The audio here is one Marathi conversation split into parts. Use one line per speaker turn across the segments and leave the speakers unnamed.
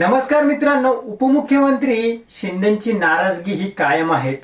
नमस्कार मित्रांनो उपमुख्यमंत्री शिंदेची नाराजगी ही कायम आहेत.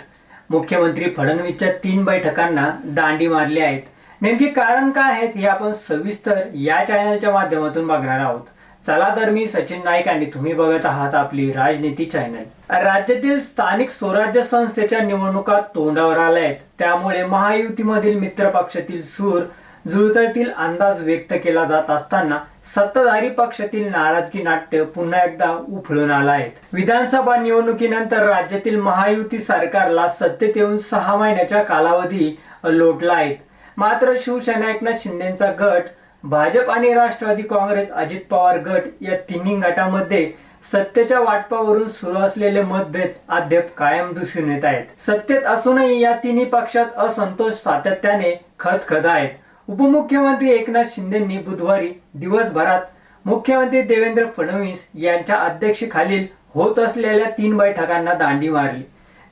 मुख्यमंत्री फडणवीसच्या तीन बैठकांना दांडी मारली आहेत. नेमकी कारण काय आहेत हे आपण सविस्तर या चॅनलच्या माध्यमातून बघणार आहोत. चला तर मी सचिन नाईक आणि तुम्ही बघत आहात आपली राजनीती चॅनल. राज्यातील स्थानिक स्वराज्य संस्थेच्या निवडणुका तोंडावर आल्या आहेत. त्यामुळे महायुतीमधील मित्र पक्षातील सूर जुळतातील अंदाज व्यक्त केला जात असताना सत्ताधारी पक्षातील नाराजगी नाट्य पुन्हा एकदा उफळून आला आहे. विधानसभा निवडणुकीनंतर राज्यातील महायुती सरकारला सत्तेत येऊन सहा महिन्याच्या कालावधी लोटला आहे मात्र शिवसेना एकनाथ शिंदेचा गट भाजप आणि राष्ट्रवादी काँग्रेस अजित पवार गट या तिन्ही गटामध्ये सत्तेच्या वाटपावरून सुरू असलेले मतभेद अद्याप कायम दिसून येत आहेत. सत्तेत असूनही या तिन्ही पक्षात असंतोष सातत्याने खतखत आहेत उपमुख्यमंत्री एकनाथ शिंदेंनी बुधवारी दिवसभरात मुख्यमंत्री देवेंद्र फडणवीस यांच्या अध्यक्षतेखालील होत असलेल्या तीन बैठकांना दांडी मारली.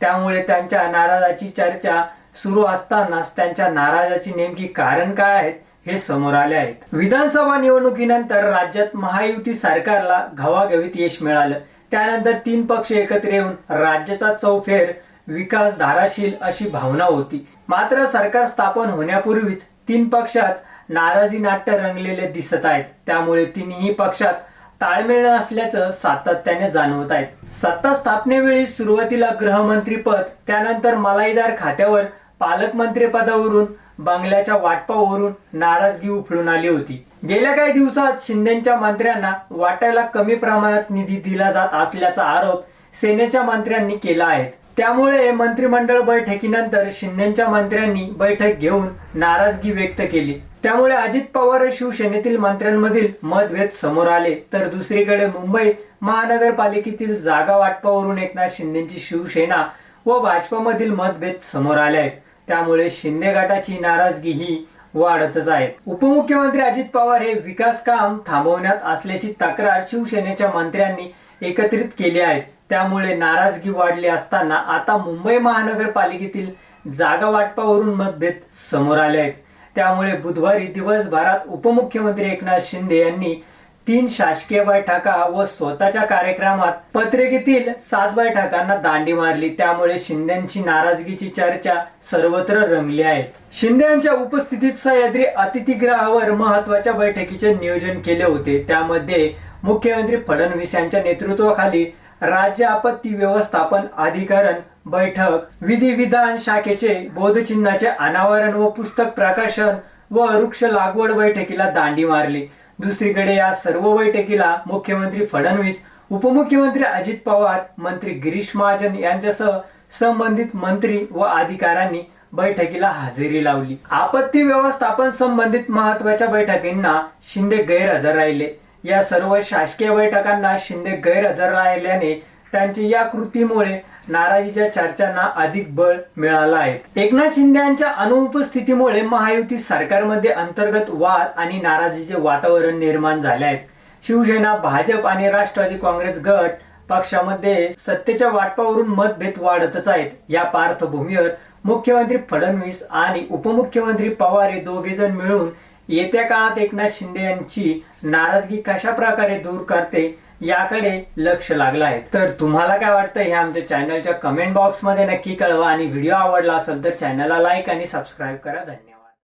त्यामुळे त्यांच्या नाराजाची चर्चा सुरू असतानाच त्यांच्या नाराजाची नेमकी कारण काय आहेत हे समोर आले आहेत. विधानसभा निवडणुकीनंतर राज्यात महायुती सरकारला घवाघवीत यश मिळालं. त्यानंतर तीन पक्ष एकत्र येऊन राज्याचा चौफेर विकास धाराशील अशी भावना होती. मात्र सरकार स्थापन होण्यापूर्वीच तीन पक्षात नाराजी नाट्य रंगलेले दिसत आहेत. त्यामुळे तिन्ही पक्षात ताळमेळ असल्याचं सातत्याने जाणवत आहेत सत्ता स्थापनेवेळी सुरुवातीला गृहमंत्री पद त्यानंतर मलाईदार खात्यावर पालकमंत्री पदावरून बंगल्याच्या वाटपावरून नाराजगी उफळून आली होती. गेल्या काही दिवसात शिंदेच्या मंत्र्यांना वाटायला कमी प्रमाणात निधी दिला जात असल्याचा आरोप सेनेच्या मंत्र्यांनी केला आहे. त्यामुळे मंत्रिमंडळ बैठकीनंतर शिंदेच्या मंत्र्यांनी बैठक घेऊन नाराजगी व्यक्त केली. त्यामुळे अजित पवार शिवसेनेतील मंत्र्यांमधील मतभेद समोर आले. तर दुसरीकडे मुंबई महानगरपालिकेतील जागा वाटपावरून एकनाथ शिंदेची शिवसेना व भाजपमधील मतभेद समोर आले आहेत. त्यामुळे शिंदे गटाची नाराजगी ही वाढतच आहे. उपमुख्यमंत्री अजित पवार हे विकास काम थांबवण्यात असल्याची तक्रार शिवसेनेच्या मंत्र्यांनी एकत्रित केली आहे. त्यामुळे नाराजगी वाढली असताना आता मुंबई महानगरपालिकेतील जागा वाटपावरून मतभेद समोर आले आहेत. त्यामुळे बुधवारी दिवसभरात उपमुख्यमंत्री एकनाथ शिंदे यांनी तीन शासकीय बैठका व स्वतःच्या कार्यक्रमात पत्रिकेतील सात बैठकांना दांडी मारली. त्यामुळे शिंदेची नाराजगीची चर्चा सर्वत्र रंगली आहे. शिंदे यांच्या उपस्थितीत सह्याद्री अतिथीगृहावर महत्त्वाच्या बैठकीचे नियोजन केले होते. त्यामध्ये मुख्यमंत्री फडणवीस यांच्या नेतृत्वाखाली राज्य आपत्ती व्यवस्थापन अधिकरण बैठक विधी विधान शाखेचे बोधचिन्हाचे अनावरण व पुस्तक प्रकाशन व वृक्ष लागवड बैठकीला दांडी मारली. दुसरीकडे या सर्व बैठकीला मुख्यमंत्री फडणवीस उपमुख्यमंत्री अजित पवार मंत्री गिरीश महाजन यांच्यासह संबंधित मंत्री व अधिकाऱ्यांनी बैठकीला हजेरी लावली. आपत्ती व्यवस्थापन संबंधित महत्त्वाच्या बैठकींना शिंदे गैरहजर राहिले. या सर्व शासकीय बैठकांना शिंदे गैरहजर राहिल्याने त्यांची या कृतीमुळे नाराजीच्या चर्चांना अधिक बळ मिळाला आहे. एकनाथ शिंदे यांच्या अनुपस्थितीमुळे महायुती सरकारमध्ये अंतर्गत वाद आणि नाराजीचे वातावरण निर्माण झाले आहेत शिवसेना भाजप आणि राष्ट्रवादी काँग्रेस गट पक्षामध्ये सत्तेच्या वाटपावरून मतभेद वाढतच आहेत. या पार्श्वभूमीवर मुख्यमंत्री फडणवीस आणि उपमुख्यमंत्री पवार हे दोघे जण मिळून येत्या काळात एकनाथ शिंदे यांची नाराजगी कशा प्रकारे दूर करते याकडे लक्ष लागलं आहे. तर तुम्हाला काय वाटतं हे आमच्या चॅनलच्या कमेंट बॉक्समध्ये नक्की कळवा आणि व्हिडिओ आवडला असेल तर चॅनलला लाईक आणि सबस्क्राईब करा. धन्यवाद.